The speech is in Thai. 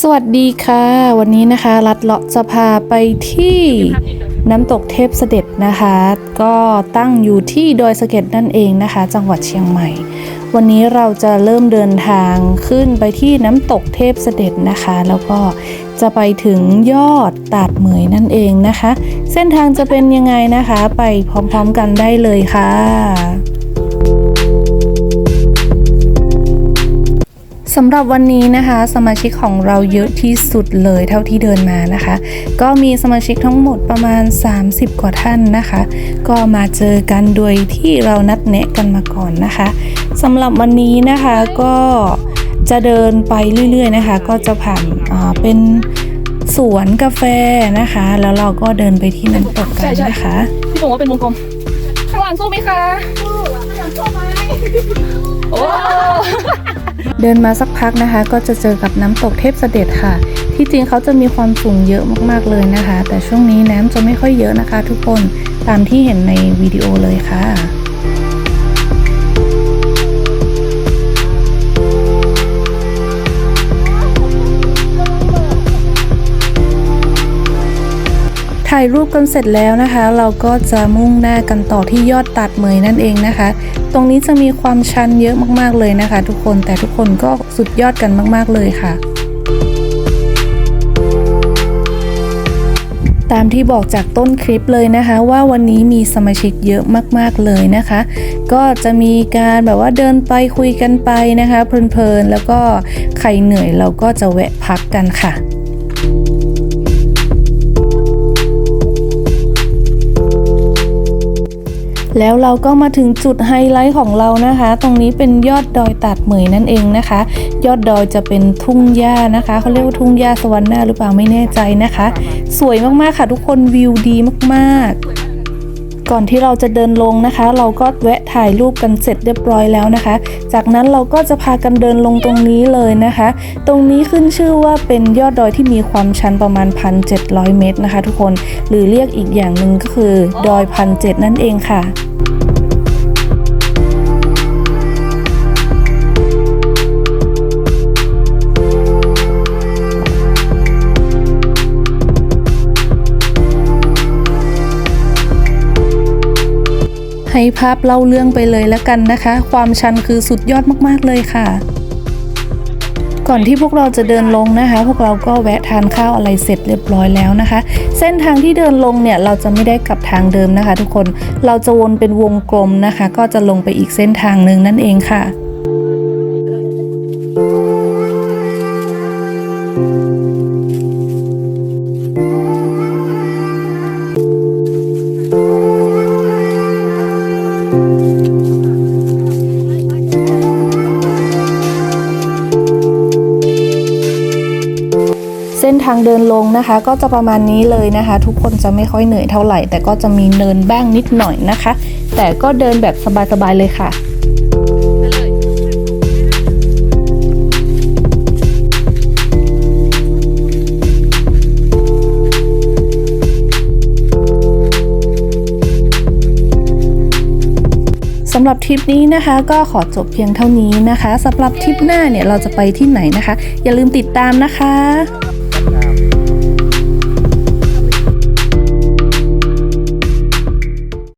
สวัสดีค่ะ วันนี้นะคะรัดเลาะจะพาไปที่น้ำตกเทพเสด็จนะคะ ก็ตั้งอยู่ที่ดอยสะเก็ดนั่นเองนะคะ จังหวัดเชียงใหม่ วันนี้เราจะเริ่มเดินทางขึ้นไปที่น้ำตกเทพเสด็จนะคะ แล้วก็จะไปถึงยอดตาดเหมยนั่นเองนะคะ เส้นทางจะเป็นยังไงนะคะ ไปพร้อมๆกันได้เลยค่ะ สำหรับวันนี้นะคะ สมาชิกของเราเยอะที่สุดเลยเท่าที่เดินมานะคะ ก็มีสมาชิกทั้งหมดประมาณ 30 กว่าท่านนะคะ ก็มาเจอกันโดยที่เรานัดแนะกันมาก่อนนะคะสำหรับวันนี้นะคะก็จะเดินไปเรื่อยๆนะคะ ก็จะผ่านอ่าเป็นสวนกาแฟนะคะ แล้วเราก็เดินไปที่น้ำตกกันนะคะพี่บอกว่าเป็นวงกลมข้างหลังสู้ไหมคะสู้ข้างหลังสู้ไหมโอ้ เดินมาสักพักนะคะ ก็จะเจอกับน้ำตกเทพเสด็จค่ะ ที่จริงเขาจะมีความสูงเยอะมากๆเลยนะคะ แต่ช่วงนี้น้ำจะไม่ค่อยเยอะนะคะ ทุกคนตามที่เห็นในวิดีโอเลยค่ะายรูปกันเสร็จแล้วนะคะ เราก็จะมุ่งหน้ากันต่อที่ยอดตัดเหมยนั่นเองนะคะ ตรงนี้จะมีความชันเยอะมากๆเลยนะคะ ทุกคนแต่ทุกคนก็สุดยอดกันมาก ๆเลยค่ะตามที่บอกจากต้นคลิปเลยนะคะ ว่าวันนี้มีสมาชิกเยอะมากๆเลยนะคะ ก็จะมีการแบบว่าเดินไปคุยกันไปนะคะ เพลินๆแล้วก็ใครเหนื่อยเราก็จะแวะพักกันค่ะ แล้วเราก็มาถึงจุดไฮไลท์ของเรานะคะ ตรงนี้เป็นยอดดอยตัดเหมยนั่นเองนะคะ ยอดดอยจะเป็นทุ่งหญ้านะคะเขาเรียกว่าทุ่งหญ้าสวรรค์หน้าหรือเปล่าไม่แน่ใจนะคะ สวยมากๆค่ะทุกคนวิวดีมากๆ ก่อนที่เราจะเดินลงนะคะ เราก็แวะถ่ายรูปกันเสร็จเรียบร้อยแล้วนะคะ จากนั้นเราก็จะพากันเดินลงตรงนี้เลยนะคะ ตรงนี้ขึ้นชื่อว่าเป็นยอดดอยที่มีความชันประมาณ 1,700 เมตรนะคะ ทุกคนหรือเรียกอีกอย่างหนึ่งก็คือดอยพันเนั่นเองค่ะ ให้ภาพเล่าเรื่องไปเลยแล้วกันนะคะ ความชันคือสุดยอดมากๆเลยค่ะ ก่อนที่พวกเราจะเดินลงนะคะ พวกเราก็แวะทานข้าวอะไรเสร็จเรียบร้อยแล้วนะคะ เส้นทางที่เดินลงเนี่ยเราจะไม่ได้กลับทางเดิมนะคะ ทุกคนเราจะวนเป็นวงกลมนะคะ ก็จะลงไปอีกเส้นทางหนึ่งนั่นเองค่ะ นทางเดินลงนะคะ ก็จะประมาณนี้เลยนะคะ ทุกคนจะไม่ค่อยเหนื่อยเท่าไหร่ แต่ก็จะมีเนินบ้างนิดหน่อยนะคะ แต่ก็เดินแบบสบายๆเลยค่ะสำหรับทริปนี้นะคะก็ขอจบเพียงเท่านี้นะคะสำหรับทริปหน้าเนี่ยเราจะไปที่ไหนนะคะ อย่าลืมติดตามนะคะ